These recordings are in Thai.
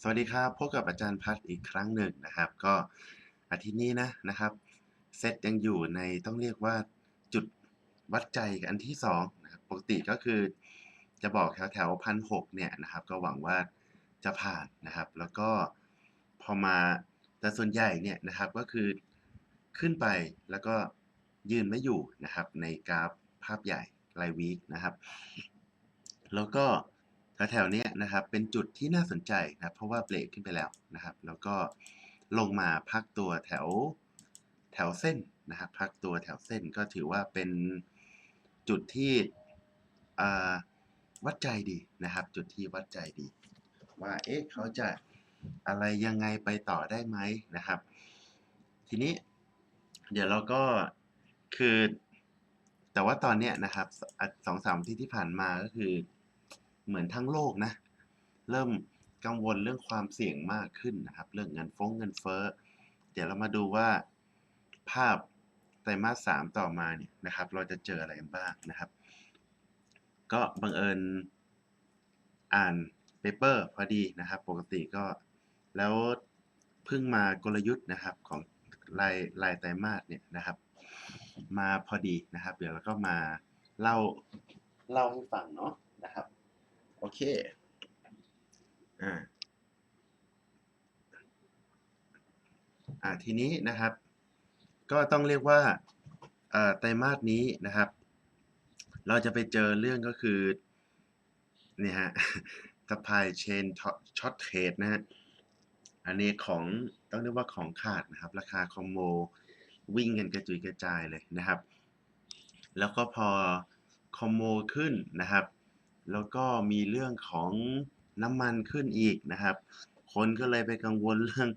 สวัสดีครับพบกับอาจารย์พัฒอีกครั้งหนึ่งนะครับ ก็อาทิตย์นี้นะนะครับเซตยังอยู่ในต้องเรียกว่าจุดวัดใจกับอันที่2นะครับปกติก็คือจะบอกแถวแถวพันหกเนี่ยนะครับ ก็หวังว่าจะผ่านนะครับ แล้วก็พอมาแต่ส่วนใหญ่เนี่ยนะครับก็คือขึ้นไปแล้วก็ยืนไม่อยู่นะครับในกราฟภาพใหญ่รายวีคนะครับ แล้วก็ แถวๆเนี้ยนะครับ เป็นจุดที่น่าสนใจนะเพราะว่าเบรกขึ้นไปแล้วนะครับ แล้วก็ลงมาพักตัวแถวแถวเส้นนะครับ พักตัวแถวเส้นก็ถือว่าเป็นจุดที่วัดใจดีนะครับ จุดที่วัดใจดี ว่าเอ๊ะเขาจะอะไรยังไงไปต่อได้ไหมนะครับ ทีนี้เดี๋ยวเราก็คือ แต่ว่าตอนเนี้ยนะครับสองสามที่ที่ผ่านมาก็คือ เหมือนทั้งโลกนะ เริ่มกังวลเรื่องความเสี่ยงมากขึ้นนะครับ เรื่องเงินฟ้องเงินเฟ้อ เดี๋ยวเรามาดูว่าภาพไตรมาสสามต่อมาเนี่ยนะครับ เราจะเจออะไรกันบ้างนะครับ ก็บังเอิญอ่านเปเปอร์พอดีนะครับ ปกติก็แล้วเพิ่งมากลยุทธ์นะครับของรายรายไตรมาสเนี่ยนะครับ มาพอดีนะครับ เดี๋ยวเราก็มาเล่าเล่าให้ฟังเนาะนะครับ โอเค อ่า อ่า ทีนี้นะครับ ก็ต้องเรียกว่าอ่าไตรมาสนี้นะครับ เราจะไปเจอเรื่องก็คือ เนี่ยฮะ supply chain shortage นะฮะ อันนี้ของต้องเรียกว่าของขาดนะครับ ราคาคอมโมวิ่งกันกระจุยกระจายเลยนะครับ แล้วก็พอคอมโมขึ้นนะครับ แล้วก็มีเรื่องของน้ำมันขึ้นอีกนะครับ คนก็เลยไปกังวลเรื่อง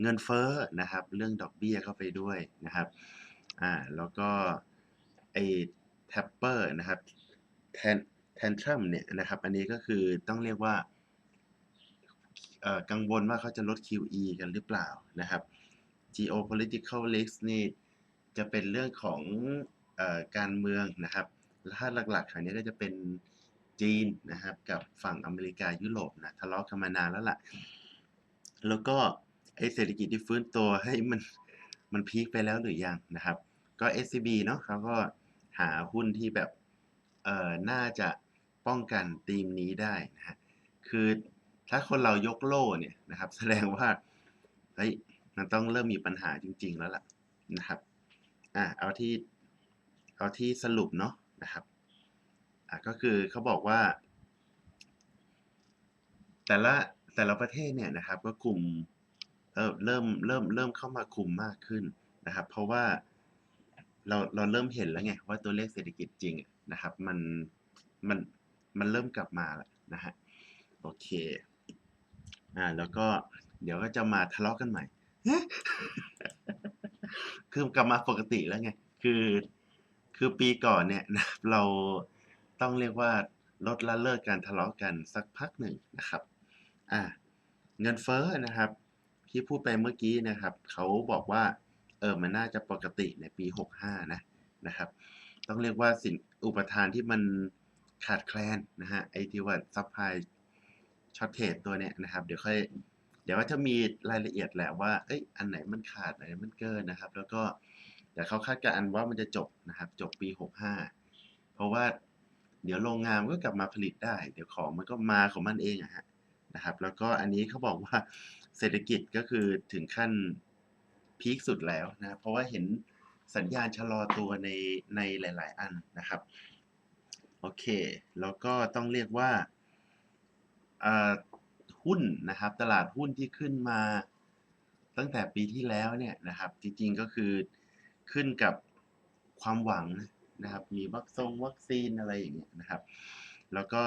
เงินเฟ้อนะครับ เรื่องดอกเบี้ยเข้าไปด้วยนะครับอ่าแล้วก็ไอ้แท็ปเปอร์นะครับแทนแทนทรัมเนี่ยนะครับ อันนี้ก็คือต้องเรียกว่าเอ่อกังวลว่าเขาจะลด QE กันหรือเปล่านะครับ geopolitical risk นี่จะเป็นเรื่องของเอ่อการเมืองนะครับ ถ้าหลักๆครั้งนี้ก็จะเป็น จีนนะครับ กับฝั่งอเมริกายุโรปนะทะเลาะกันมานานแล้วล่ะ แล้วก็ไอเศรษฐกิจที่ฟื้นตัวให้มันมันพีคไปแล้วหรือยังนะครับ ก็ SCB เนาะเขาก็หาหุ้นที่แบบเอ่อน่าจะป้องกันธีมนี้ได้นะฮะคือถ้าคนเรายกโล่เนี่ยนะครับ แสดงว่าเฮ้ยมันต้องเริ่มมีปัญหาจริง ๆ แล้วล่ะนะครับอะเอาที่เอาที่สรุปเนาะนะครับ อะก็คือเขาบอกว่า แต่ละแต่ละประเทศเนี่ยนะครับ ก็กลุ่มเอ่อเริ่มเริ่มเริ่มเข้ามาคุมมากขึ้นนะครับ เพราะว่าเราเราเริ่มเห็นแล้วไงว่าตัวเลขเศรษฐกิจจริงนะครับ มันมันมันเริ่มกลับมาแล้วนะฮะโอเคอ่าแล้วก็เดี๋ยวก็จะมาทะเลาะกันใหม่คือกลับมาปกติแล้วไง คือ คือปีก่อนเนี่ยนะเรา ต้องเรียกว่าลดละเลิกการทะเลาะกันสักพักหนึ่งนะครับอ่าเงินเฟ้อนะครับที่พูดไปเมื่อกี้นะครับเขาบอกว่าเออมันน่าจะปกติในปี 65 นะนะครับ ต้องเรียกว่าสินอุปทานที่มันขาดแคลนนะฮะไอที่ว่าซัพพลายช็อตเทรดตัวเนี้ยนะครับ เดี๋ยวค่อยเดี๋ยวก็จะมีรายละเอียดแหละว่าเอ้ยอันไหนมันขาดอันไหนมันเกินนะครับ แล้วก็เดี๋ยวเขาคาดการณ์ว่ามันจะจบนะครับ จบปี 65 เพราะว่า เดี๋ยวโรงงานก็กลับมาผลิตได้ เดี๋ยวของมันก็มาของมันเองอะฮะนะครับ แล้วก็อันนี้เขาบอกว่าเศรษฐกิจก็คือถึงขั้นพีคสุดแล้วนะเพราะว่าเห็นสัญญาณชะลอตัวในในหลาย ๆ อันนะครับโอเค แล้วก็ต้องเรียกว่าอ่าหุ้นนะครับตลาดหุ้นที่ขึ้นมาตั้งแต่ปีที่แล้วเนี่ยนะครับจริงๆก็คือขึ้นกับความหวัง นะครับ มีวัคซงวัคซีนอะไรอย่างเงี้ยนะครับ แล้วก็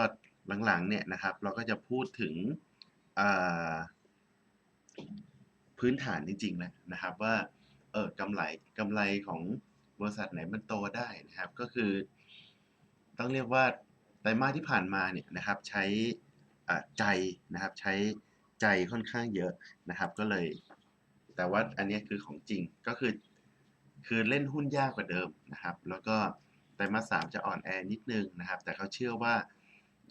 หลังๆเนี่ยนะครับ เราก็จะพูดถึงพื้นฐานจริงๆแล้วนะครับว่าเออกำไรกำไรของบริษัทไหนมันโตได้นะครับ ก็คือ ต้องเรียกว่าไตรมาสที่ผ่านมาเนี่ยนะครับ ใช้ใจนะครับ ใช้ใจค่อนข้างเยอะนะครับ ก็เลย แต่ว่าอันนี้คือของจริงก็คือ คือเล่นหุ้นยากกว่าเดิมนะครับ แล้วก็ ไตรมาสสามจะอ่อนแอนิดนึงนะครับ แต่เขาเชื่อว่า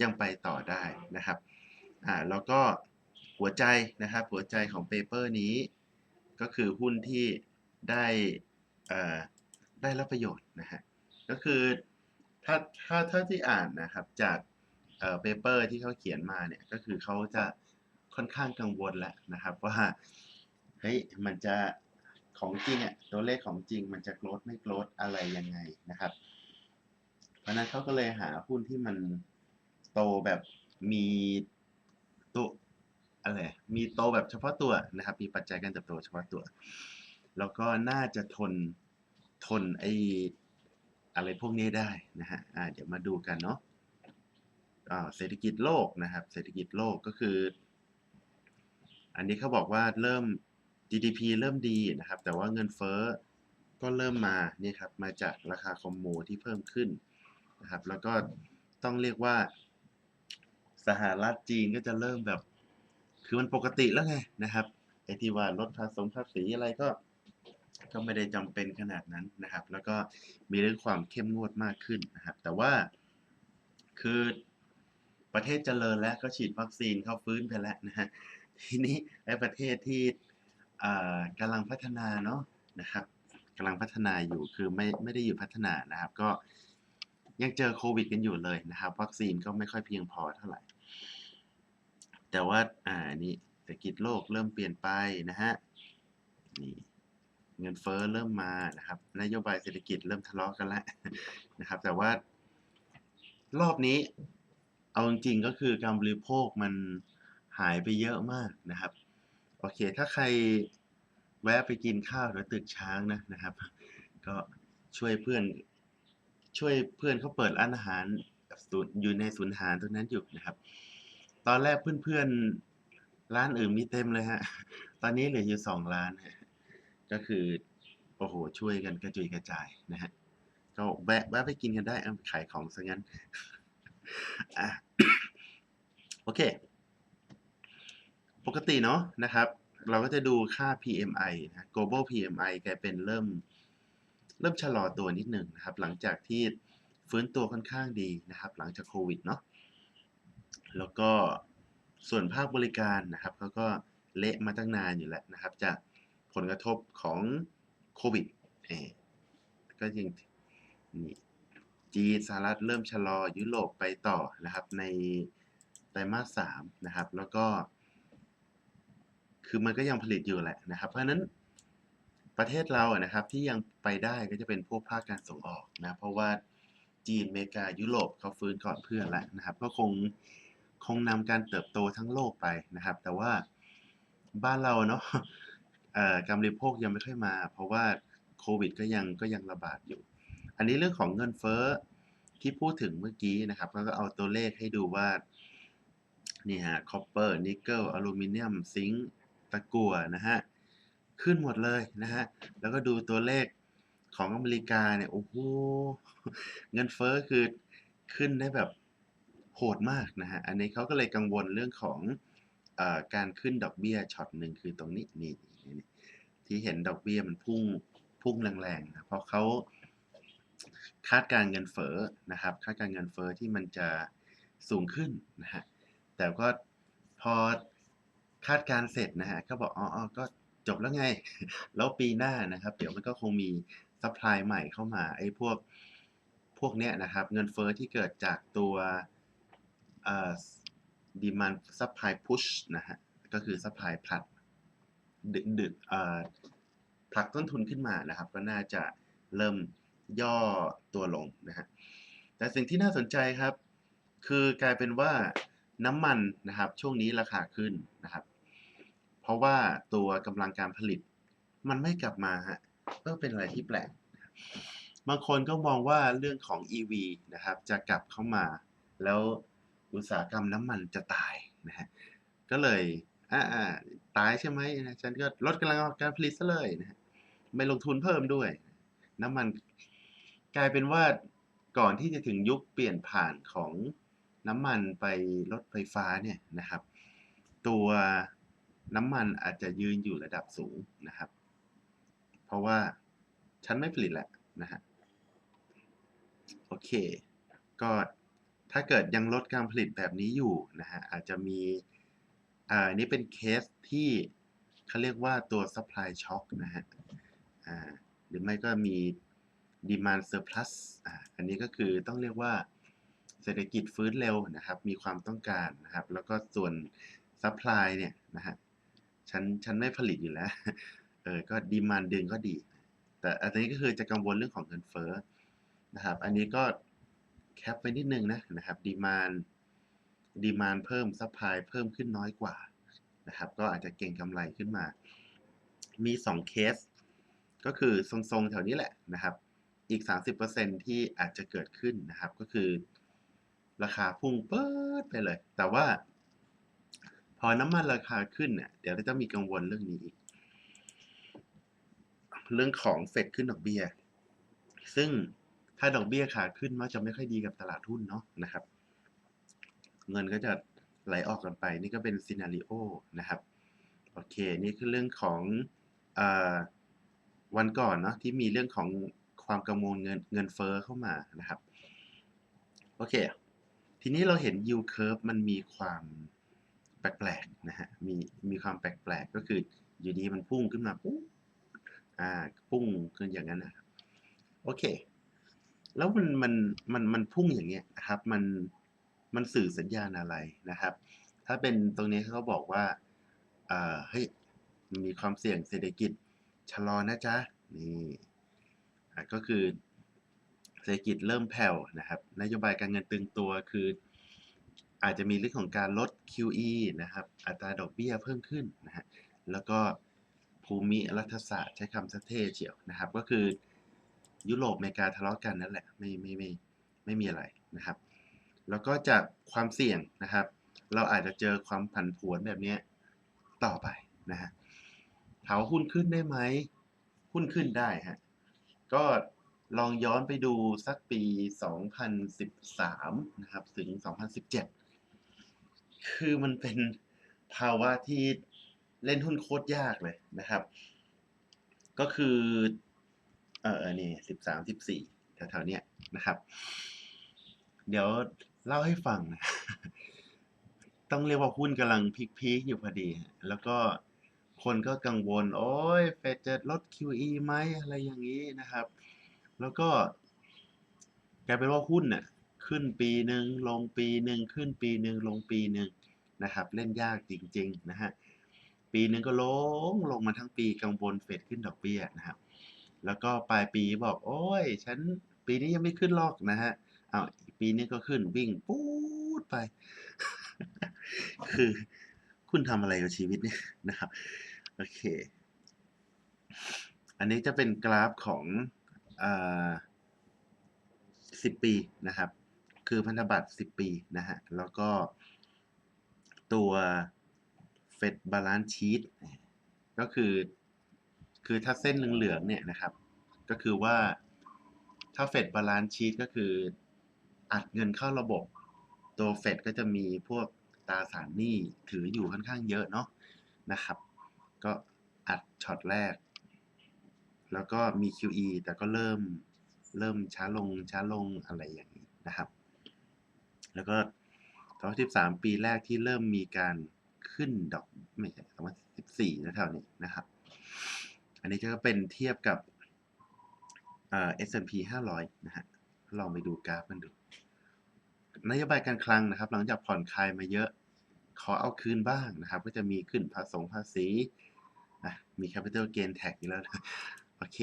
ยังไปต่อได้นะครับอ่าแล้วก็หัวใจนะครับหัวใจของเปเปอร์นี้ ก็คือหุ้นที่ได้เอ่อได้รับประโยชน์นะฮะก็คือถ้าถ้าถ้าที่อ่านนะครับจากเอ่อเปเปอร์ที่เขาเขียนมาเนี่ยก็คือเขาจะค่อนข้างกังวลแล้วนะครับว่าเฮ้ยมันจะของจริงอะตัวเลขของจริงมันจะโกรธไม่โกรธอะไรยังไงนะครับ เพราะนั้นเขาก็เลยหาหุ้นที่มันโตแบบมีตัวอะไร มีโตแบบเฉพาะตัวนะครับ มีปัจจัยการเติบโตเฉพาะตัว แล้วก็น่าจะทนทนไออะไรพวกนี้ได้นะฮะอ่าเดี๋ยวมาดูกันเนาะเศรษฐกิจโลกนะครับ เศรษฐกิจโลกก็คือ อันนี้เขาบอกว่าเริ่ม GDP เริ่มดีนะครับ แต่ว่าเงินเฟ้อก็เริ่มมาเนี่ยครับ มาจากราคาคอมโมที่เพิ่มขึ้น นะครับแล้วก็ต้องเรียกว่า สหรัฐจีนก็จะเริ่มแบบ คือมันปกติแล้วไงนะครับไอ้ที่ว่าลดภาษีภาษีอะไรก็ก็ไม่ได้จำเป็นขนาดนั้นนะครับ แล้วก็มีเรื่องความเข้มงวดมากขึ้นนะครับ แต่ว่าคือประเทศเจริญแล้วก็ฉีดวัคซีนเข้าฟื้นไปแล้วนะฮะทีนี้ไอ้ประเทศที่อ่ากำลังพัฒนาเนาะนะครับกำลังพัฒนาอยู่คือไม่ไม่ได้อยู่พัฒนานะครับ ก็ ยังเจอโควิดกันอยู่เลยนะครับ วัคซีนก็ไม่ค่อยเพียงพอเท่าไหร่ แต่ว่าอ่านี่เศรษฐกิจโลกเริ่มเปลี่ยนไปนะฮะนี่เงินเฟ้อเริ่มมานะครับนโยบายเศรษฐกิจเริ่มทะเลาะกันแล้วนะครับ แต่ว่ารอบนี้ เอาจริงๆก็คือการบริโภคมันหายไปเยอะมากนะครับ โอเค ถ้าใครแวะไปกินข้าวแถวตึกช้างนะนะครับ ก็ช่วยเพื่อน ช่วยเพื่อนเขาเปิดร้านอาหารอยู่ในศูนย์อาหารตรงนั้นอยู่นะครับ ตอนแรกเพื่อนๆร้านอื่นมีเต็มเลยฮะ ตอนนี้เหลืออยู่สองร้านก็คือโอ้โหช่วยกันกระจุยกระจายนะฮะก็แวะแวะไปกินกันได้ขายของซะงั้นโอเค ปกติเนาะนะครับ เราก็จะดูค่า PMI นะ global PMI กลายเป็นเริ่ม เริ่มชะลอตัวนิดหนึ่งนะครับ หลังจากที่ฟื้นตัวค่อนข้างดีนะครับ หลังจากโควิดเนาะแล้วก็ส่วนภาคบริการนะครับเขาก็เละมาตั้งนานอยู่แล้วนะครับ จากผลกระทบของโควิดเอก็ยังนี่จีนสหรัฐเริ่มชะลอยุโรปไปต่อนะครับ ในไตรมาสสามนะครับ แล้วก็ คือมันก็ยังผลิตอยู่แหละนะครับ เพราะฉะนั้น ประเทศเราอะนะครับที่ยังไปได้ก็จะเป็นพวกภาคการส่งออกนะเพราะว่าจีนอเมริกายุโรปเขาฟื้นก่อนเพื่อนแล้วนะครับ ก็คงคงนำการเติบโตทั้งโลกไปนะครับ แต่ว่าบ้านเราเนาะการบริโภคยังไม่ค่อยมา เพราะว่าโควิดก็ยังก็ยังระบาดอยู่ อันนี้เรื่องของเงินเฟ้อที่พูดถึงเมื่อกี้นะครับ ก็เอาตัวเลขให้ดูว่านี่ฮะคอปเปอร์นิกเกิลอลูมิเนียมซิงค์ตะกั่วนะฮะ ขึ้นหมดเลยนะฮะ แล้วก็ดูตัวเลขของอเมริกาเนี่ย โอ้โห เงินเฟ้อคือขึ้นได้แบบโหดมากนะฮะ อันนี้เขาก็เลยกังวลเรื่องของอการขึ้นดอกเบี้ยช็อตหนึ่งคือตรงนี้นี่นี่ที่เห็นดอกเบี้ยมันพุ่งพุ่งแรงๆนะเพราะเขาคาดการเงินเฟ้อนะครับ คาดการเงินเฟ้อที่มันจะสูงขึ้นนะฮะ แต่ก็พอคาดการเสร็จนะฮะก็บอกอ๋อก็ จบแล้วไง แล้วปีหน้านะครับ เดี๋ยวมันก็คงมีซัพพลายใหม่เข้ามาไอ้พวกพวกเนี้ยนะครับ เงินเฟ้อที่เกิดจากตัวเอ่อ demand supply push นะฮะ ก็คือ supply ผลักดึกดึกเอ่อผลักต้นทุนขึ้นมานะครับ ก็น่าจะเริ่มย่อตัวลงนะฮะ แต่สิ่งที่น่าสนใจครับ คือกลายเป็นว่าน้ำมันนะครับ ช่วงนี้ราคาขึ้นนะครับ เพราะว่าตัวกำลังการผลิต มันไม่กลับมาฮะก็เป็นอะไรที่แปลก บางคนก็มองว่าเรื่องของ EV นะครับ จะกลับเข้ามา แล้วอุตสาหกรรมน้ำมันจะตายนะฮะก็เลยอ่าอ่าตายใช่ไหมนะฉันก็ลดกำลังการผลิตซะเลยนะฮะไม่ลงทุนเพิ่มด้วย น้ำมันกลายเป็นว่าก่อนที่จะถึงยุคเปลี่ยนผ่านของน้ำมันไปรถไฟฟ้าเนี่ยนะครับ ตัว น้ำมันอาจจะยืนอยู่ระดับสูงนะครับ เพราะว่าฉันไม่ผลิตแหละนะฮะโอเค ก็ถ้าเกิดยังลดการผลิตแบบนี้อยู่นะฮะอาจจะมีอ่าอันนี้เป็นเคสที่เขาเรียกว่าตัว supply shock นะฮะอ่าหรือไม่ก็มี demand surplus อ่าอันนี้ก็คือต้องเรียกว่าเศรษฐกิจฟื้นเร็วนะครับ มีความต้องการนะครับ แล้วก็ส่วน supply เนี่ยนะฮะ ฉันฉันไม่ผลิตอยู่แล้ว เออ ก็ดีมานดึงก็ดี แต่อันนี้ก็คือจะกังวลเรื่องของเงินเฟ้อนะครับ อันนี้ก็แคปไปนิดนึงนะนะครับ ดีมานดีมานเพิ่มซัพพลายเพิ่มขึ้นน้อยกว่านะครับ ก็อาจจะเก่งกำไรขึ้นมา มีสองเคส ก็คือทรงๆแถวนี้แหละนะครับ อีก 30%ที่อาจจะเกิดขึ้นนะครับ ก็คือ ราคาพุ่งเปิดไปเลย แต่ว่า พอน้ำมันราคาขึ้นเนี่ยเดี๋ยวเราจะมีกังวลเรื่องนี้อีก เรื่องของเฟดขึ้นดอกเบี้ย ซึ่งถ้าดอกเบี้ยขาขึ้นมักจะไม่ค่อยดีกับตลาดหุ้นเนาะนะครับ เงินก็จะไหลออกกันไป นี่ก็เป็นซีนารีโอนะครับ โอเค นี่คือเรื่องของอวันก่อนเนาะที่มีเรื่องของความกังวลเงินเงินเฟ้อเข้ามานะครับ โอเค ทีนี้เราเห็น yield curve มันมีความ แปลกๆนะฮะมีมีความแปลกๆก็คืออยู่ดีมันพุ่งขึ้นมาปุ๊บอ่าพุ่งขึ้นอย่างนั้นนะครับโอเค แล้วมันมันมันมันพุ่งอย่างเงี้ยนะครับมันมันสื่อสัญญาณอะไรนะครับ ถ้าเป็นตรงนี้เขาบอกว่าเอ่อเฮ้ยมีความเสี่ยงเศรษฐกิจชะลอนะจ๊ะนี่อ่ก็คือเศรษฐกิจเริ่มแผ่วนะครับ นโยบายการเงินตึงตัวคือ อาจจะมีเรื่องของการลด QE นะครับ อัตราดอกเบี้ยเพิ่มขึ้นนะฮะ แล้วก็ภูมิรัฐศาสตร์ใช้คำสเท่เฉียวนะครับ ก็คือยุโรปอเมริกาทะเลาะกันนั่นแหละ ไม่ไม่ไม่ไม่มีอะไรนะครับ แล้วก็จากความเสี่ยงนะครับ เราอาจจะเจอความผันผวนแบบนี้ต่อไปนะฮะถามว่าหุ้นขึ้นได้ไหม หุ้นขึ้นได้ฮะ ก็ลองย้อนไปดูสักปี 2013 นะครับ ถึง 2017 คือมันเป็นภาวะที่เล่นหุ้นโคตรยากเลยนะครับ ก็คือ เออเนี่สิบสามสิบสี่แถวๆเนี้ยนะครับ เดี๋ยวเล่าให้ฟังนะต้องเรียกว่าหุ้นกำลังพีคๆอยู่พอดี แล้วก็คนก็กังวล โอ้ยเฟดจะลด QE ไหมอะไรอย่างนี้นะครับ แล้วก็กลายเป็นว่าหุ้นน่ะ ขึ้นปีหนึ่งลงปีหนึ่งขึ้นปีหนึ่งลงปีหนึ่งนะครับ เล่นยากจริงๆนะฮะปีหนึ่งก็ลงลงมาทั้งปีกังวลเฟดขึ้นดอกเบี้ยนะครับ แล้วก็ปลายปีบอกโอ้ย ฉันปีนี้ยังไม่ขึ้นหรอกนะฮะเอาวปีนี้ก็ขึ้นวิ่งปู๊ดไป คือคุณทำอะไรกับชีวิตเนี่ยนะครับ โอเค อันนี้จะเป็นกราฟของอ่าสิบปีนะครับ คือพันธบัตรสิบปีนะฮะ แล้วก็ตัว Fed Balance Sheet ก็คือ คือถ้าเส้นเหลืองๆเนี่ยนะครับ ก็คือว่าถ้า Fed Balance Sheet ก็คืออัดเงินเข้าระบบ ตัว Fed ก็จะมีพวกตราสารหนี้ถืออยู่ค่อนข้างเยอะเนาะนะครับ ก็อัดช็อตแรก แล้วก็มี QE แต่ก็เริ่มเริ่มช้าลงช้าลงอะไรอย่างนี้นะครับ แล้วก็2013 ปีแรกที่เริ่มมีการขึ้นดอกไม่ใช่2014นะแถวนี้นะครับ อันนี้ก็เป็นเทียบกับเอ่อ S&P 500 นะฮะ ลองไปดูกราฟกันดู นโยบายการคลังนะครับ หลังจากผ่อนคลายมาเยอะ ขอเอาคืนบ้างนะครับ ก็จะมีขึ้นภาษงภาษีนะมี capital gain tax อีกแล้วนะโอเค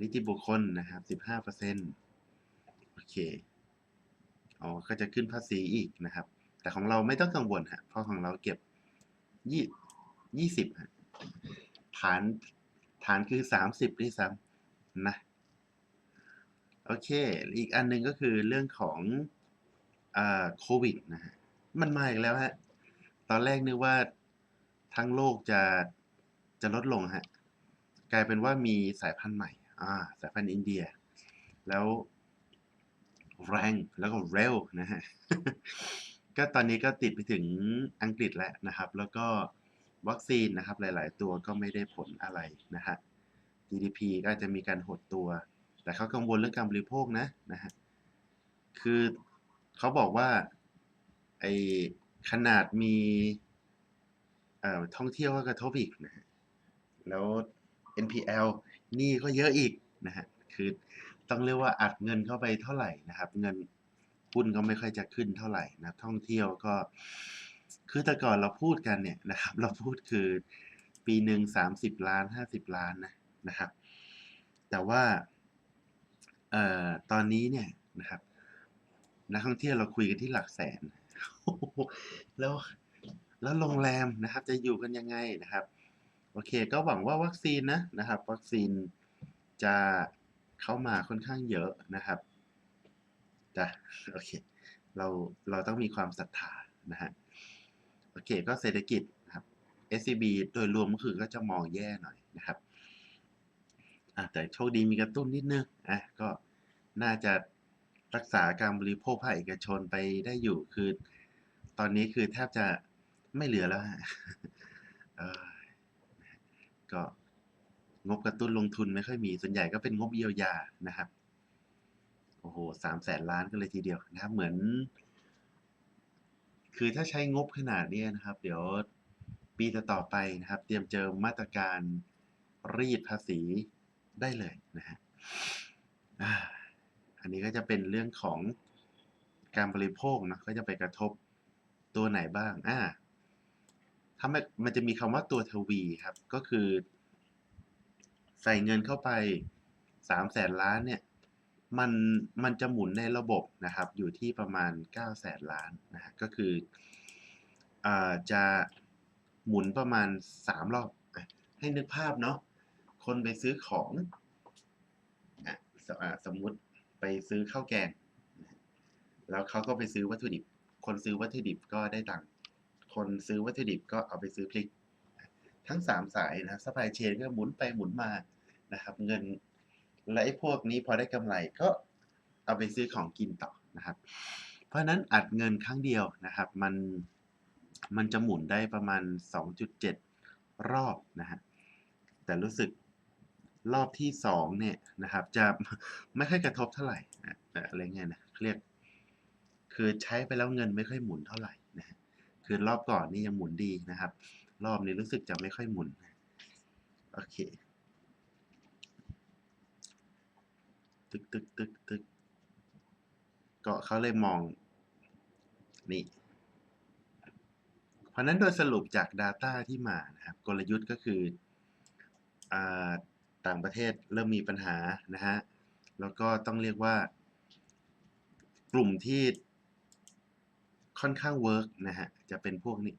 นิติบุคคลนะครับ 15%โอเค อ๋อก็จะขึ้นภาษีอีกนะครับ แต่ของเราไม่ต้องกังวลฮะเพราะของเราเก็บยี่ยี่สิบฮะฐานฐานคือสามสิบด้วยซ้ำนะโอเค อีกอันหนึ่งก็คือเรื่องของอ่าโควิดนะฮะ มันมาอีกแล้วฮะ ตอนแรกนึกว่าทั้งโลกจะจะลดลงฮะ กลายเป็นว่ามีสายพันธุ์ใหม่ อ่า สายพันธุ์อินเดีย แล้ว แรงแล้วก็เร็วนะฮะก็ตอนนี้ก็ติดไปถึงอังกฤษแล้วนะครับ แล้วก็วัคซีนนะครับหลาย ๆ ตัวก็ไม่ได้ผลอะไรนะฮะ GDP ก็จะมีการหดตัว แต่เขากังวลเรื่องการบริโภคนะนะฮะคือเขาบอกว่าไอขนาดมีเอ่อท่องเที่ยวก็กระทบอีกนะฮะแล้ว NPL นี้ก็เยอะอีกนะฮะคือ ต้องเรียกว่าอัดเงินเข้าไปเท่าไหร่นะครับ เงินหุ้นก็ไม่ค่อยจะขึ้นเท่าไหร่นะท่องเที่ยวก็ คือแต่ก่อนเราพูดกันเนี่ยนะครับ เราพูดคือปีหนึ่งสามสิบล้านห้าสิบล้านนะนะครับ แต่ว่าเอ่อตอนนี้เนี่ยนะครับนักท่องเที่ยวเราคุยกันที่หลักแสน แล้วแล้วโรงแรมนะครับ จะอยู่กันยังไงนะครับ โอเค ก็หวังว่าวัคซีนนะนะครับ วัคซีนจะ เข้ามาค่อนข้างเยอะนะครับจ้ะโอเคเราเราต้องมีความศรัทธานะฮะโอเค ก็เศรษฐกิจนะครับ SCB โดยรวมก็คือก็จะมองแย่หน่อยนะครับอะแต่โชคดีมีกระตุ้นนิดนึงอะก็น่าจะรักษาการบริโภคภาคเอกชนไปได้อยู่คือ ตอนนี้คือแทบจะไม่เหลือแล้วฮะก็ งบกระตุ้นลงทุนไม่ค่อยมี ส่วนใหญ่ก็เป็นงบเยียวยานะครับ โอ้โหสามแสนล้านกันเลยทีเดียวนะครับ เหมือน คือถ้าใช้งบขนาดนี้นะครับ เดี๋ยวปีต่อๆไปนะครับ เตรียมเจอมาตรการรีดภาษีได้เลยนะฮะอันนี้ก็จะเป็นเรื่องของการบริโภคนะก็จะไปกระทบตัวไหนบ้าง อ่าถ้ามันมันจะมีคำว่าตัวทวีครับ ก็คือ ใส่เงินเข้าไปสามแสนล้านเนี่ยมันมันจะหมุนในระบบนะครับอยู่ที่ประมาณเก้าแสนล้านนะฮะก็คืออ่าจะหมุนประมาณสามรอบ ให้นึกภาพเนาะคนไปซื้อของอะสอสมมุติไปซื้อข้าวแกง แล้วเขาก็ไปซื้อวัตถุดิบ คนซื้อวัตถุดิบก็ได้ตังค์คนซื้อวัตถุดิบก็เอาไปซื้อพริก ทั้งสามสายนะครับซัพพลายเชนก็หมุนไปหมุนมานะครับ เงินและไอ้พวกนี้พอได้กำไรก็เอาไปซื้อของกินต่อนะครับ เพราะฉะนั้นอัดเงินครั้งเดียวนะครับ มันมันจะหมุนได้ประมาณ 2.7 รอบนะฮะแต่รู้สึกรอบที่สองเนี่ยนะครับ จะไม่ค่อยกระทบเท่าไหร่นะอะไรเงี้ยนะเรียก คือใช้ไปแล้วเงินไม่ค่อยหมุนเท่าไหร่นะฮะคือรอบก่อนนี่ยังหมุนดีนะครับ รอบนี้รู้สึกจะไม่ค่อยหมุน โอเค ตึกตึกตึกตึกก็เขาเลยมอง นี่ เพราะนั้นโดยสรุปจาก Data ที่มานะครับ กลยุทธ์ก็คืออต่างประเทศเริ่มมีปัญหานะฮะ แล้วก็ต้องเรียกว่า กลุ่มที่ค่อนข้างเวิร์กนะฮะ จะเป็นพวกนี้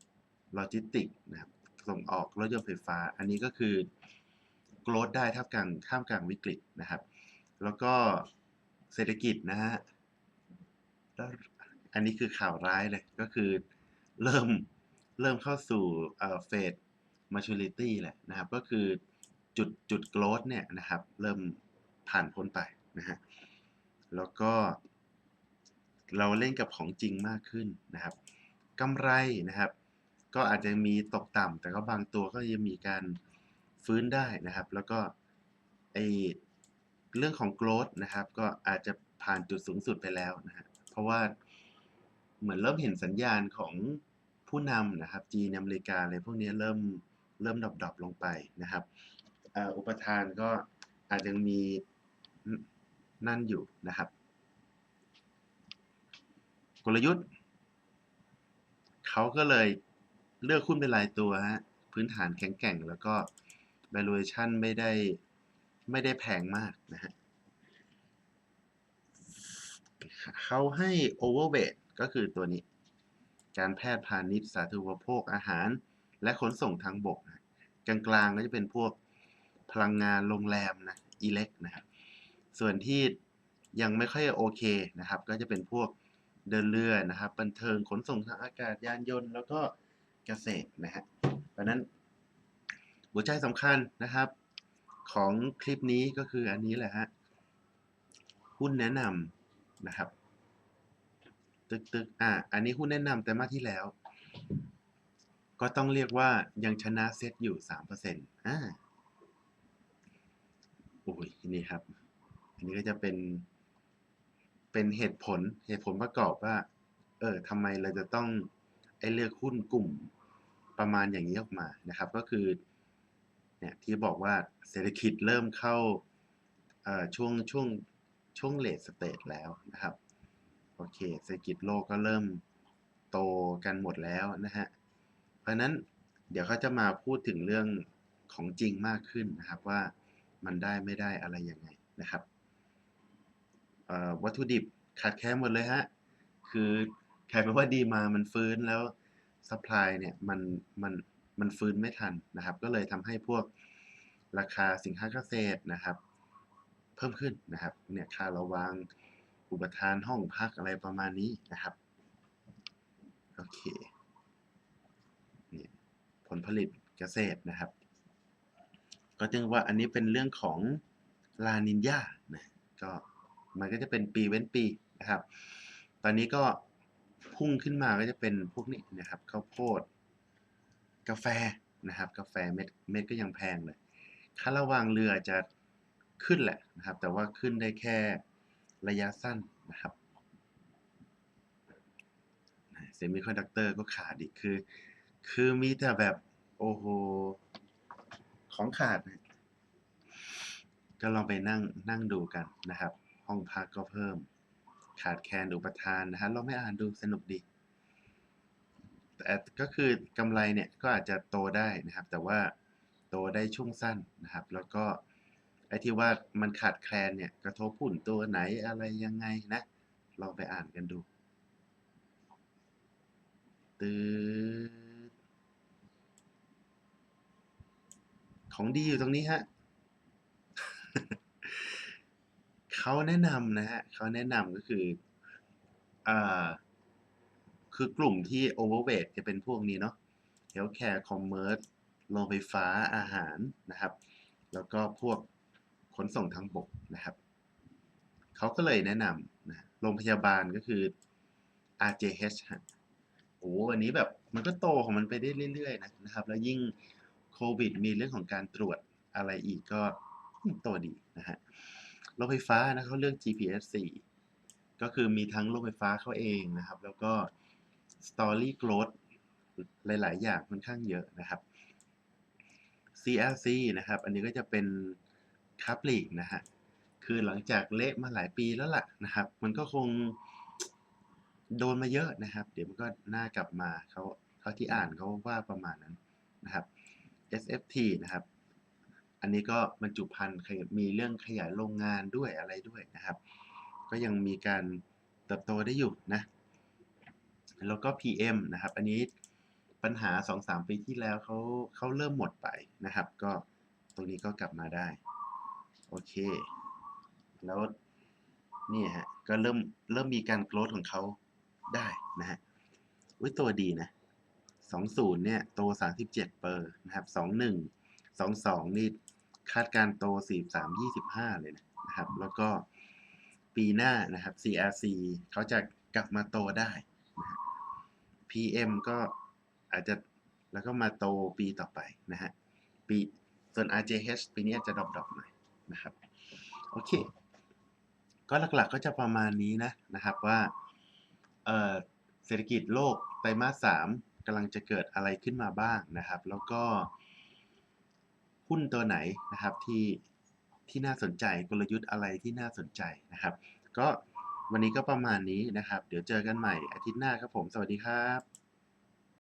โลจิสติกนะครับส่งออกรถยนต์ไฟฟ้า อันนี้ก็คือโกรดได้ท่ามกลางท่ามกลางวิกฤตนะครับ แล้วก็เศรษฐกิจนะฮะอันนี้คือข่าวร้ายเลยก็คือเริ่มเริ่มเข้าสู่เอ่อเฟส maturity แหละนะครับ ก็คือจุดจุด growth เนี่ยนะครับ เริ่มผ่านพ้นไปนะฮะแล้วก็ เราเล่นกับของจริงมากขึ้นนะครับกำไรนะครับ ก็อาจจะมีตกต่ำแต่ก็บางตัวก็ยังมีการฟื้นได้นะครับ แล้วก็ไอเรื่องของ growth นะครับ ก็อาจจะผ่านจุดสูงสุดไปแล้วนะฮะเพราะว่าเหมือนเริ่มเห็นสัญญาณของผู้นำนะครับ จีนอเมริกาอะไรพวกนี้เริ่มเริ่มดรอปลงไปนะครับอ,อุปทานก็อาจจะมีนั่นอยู่นะครับ กลยุทธ์ เขาก็เลย เลือกหุ้นเป็นรายตัวฮะพื้นฐานแข็งแกร่งแล้วก็ valuation ไม่ได้ไม่ได้แพงมากนะฮะเขาให้ overweight ก็คือตัวนี้ การแพทย์พาณิชย์สาธารณโภคอาหาร และขนส่งทางบกนะกลางๆก็จะเป็นพวกพลังงานโรงแรมนะอิเล็กนะครับ ส่วนที่ยังไม่ค่อยโอเคนะครับ ก็จะเป็นพวกเดินเรือนะครับ บันเทิงขนส่งทางอากาศยานยนต์ แล้วก็ เกษตรนะฮะเพราะนั้นหัวใจสำคัญนะครับ ของคลิปนี้ก็คืออันนี้แหละฮะหุ้นแนะนำนะครับ ตึกตึกอะอันนี้หุ้นแนะนำแต่มาที่แล้ว ก็ต้องเรียกว่ายังชนะเซตอยู่สามเปอร์เซ็นต์อ่าโอ้ยนี่ครับ อันนี้ก็จะเป็นเป็นเหตุผลเหตุผลประกอบว่า เออทำไมเราจะต้องไอเลือกหุ้นกลุ่ม ประมาณอย่างนี้ออกมานะครับ ก็คือเนี่ยที่บอกว่าเศรษฐกิจเริ่มเข้าช่วงช่วงช่วงเลทสเตจแล้วนะครับโอเคเศรษฐกิจโลกก็เริ่มโตกันหมดแล้วนะฮะเพราะนั้นเดี๋ยวเขาจะมาพูดถึงเรื่องของจริงมากขึ้นนะครับว่ามันได้ไม่ได้อะไรยังไงนะครับวัตถุดิบขาดแคลนหมดเลยฮะคือใครเป็นว่าดีมามันฟื้นแล้ว ซัพพลายเนี่ยมันมันมันฟื้นไม่ทันนะครับ ก็เลยทำให้พวกราคาสินค้าเกษตรนะครับ เพิ่มขึ้นนะครับเนี่ยค่าระวางอุปทานห้องพักอะไรประมาณนี้นะครับโอเคเนี่ยผลผลิตเกษตรนะครับ ก็จึงว่าอันนี้เป็นเรื่องของลานินยานะก็มันก็จะเป็นปีเว้นปีนะครับ ตอนนี้ก็ พุ่งขึ้นมาก็จะเป็นพวกนี้นะครับข้าวโพด กาแฟนะครับ กาแฟเม็ดเม็ดก็ยังแพงเลยค่าระวางเรือจะขึ้นแหละนะครับ แต่ว่าขึ้นได้แค่ระยะสั้นนะครับเซมิคอนดักเตอร์ก็ขาดอีกคือ คือมีแต่แบบ โอ้โห ของขาด ก็ลองไปนั่งนั่งดูกันนะครับ ห้องพักก็เพิ่ม ขาดแคลนอุปทานนะฮะเราไม่อ่านดูสนุกดีแต่ก็คือกำไรเนี่ยก็อาจจะโตได้นะครับ แต่ว่าโตได้ช่วงสั้นนะครับ แล้วก็ไอ้ที่ว่ามันขาดแคลนเนี่ยกระทบหุ้นตัวไหนอะไรยังไงนะลองไปอ่านกันดูตืดของดีอยู่ตรงนี้ฮะ เขาแนะนำนะฮะเขาแนะนำก็คืออ่าคือกลุ่มที่ overweight จะเป็นพวกนี้เนาะ healthcare commerce โรงไฟฟ้าอาหารนะครับ แล้วก็พวกขนส่งทางบกนะครับ เขาก็เลยแนะนำนะโรงพยาบาลก็คือ RJH ฮะโอ้อันนี้แบบมันก็โตของมันไปได้เรื่อยๆนะนะครับ แล้วยิ่งโควิดมีเรื่องของการตรวจอะไรอีกก็โตดีนะฮะ รถไฟฟ้านะเขาเลือก GPS 4 ก็คือมีทั้งรถไฟฟ้าเขาเองนะครับ แล้วก็ Story Growth หลาย ๆ อย่างค่อนข้างเยอะนะครับ CRC นะครับ อันนี้ก็จะเป็นคับลีกนะฮะ คือหลังจากเละมาหลายปีแล้วล่ะนะครับ มันก็คงโดนมาเยอะนะครับ เดี๋ยวมันก็น่ากลับมาเขาเขาที่อ่านเขาว่าประมาณนั้นนะครับ SFT นะครับ อันนี้ก็บรรจุภัณฑ์มีเรื่องขยายโรงงานด้วยอะไรด้วยนะครับ ก็ยังมีการเติบโตได้อยู่นะแล้วก็ PM นะครับ อันนี้ปัญหา 2-3 ปีที่แล้วเขาเขาเริ่มหมดไปนะครับ ก็ตรงนี้ก็กลับมาได้ โอเค แล้วนี่ฮะ ก็เริ่มเริ่มมีการโกรธของเขาได้นะฮะอุ้ยตัวดีนะ 20 เนี่ย โต 37 เปอร์นะครับ 21 22 นี่ คาดการโต 43 25 เลยนะครับ แล้วก็ปีหน้านะครับ CRC เขาจะกลับมาโตได้นะฮะ PM ก็อาจจะแล้วก็มาโตปีต่อไปนะฮะ ปีส่วน RJH ปีนี้อาจจะดรอปๆหน่อยนะครับ โอเค ก็หลักๆก็จะประมาณนี้นะนะครับว่าเเศรษฐกิจโลกไตรมาส3กำลังจะเกิดอะไรขึ้นมาบ้างนะครับ แล้วก็ หุ้นตัวไหนนะครับที่ที่น่าสนใจกลยุทธ์อะไรที่น่าสนใจนะครับ ก็วันนี้ก็ประมาณนี้นะครับ เดี๋ยวเจอกันใหม่อาทิตย์หน้าครับผม สวัสดีครับ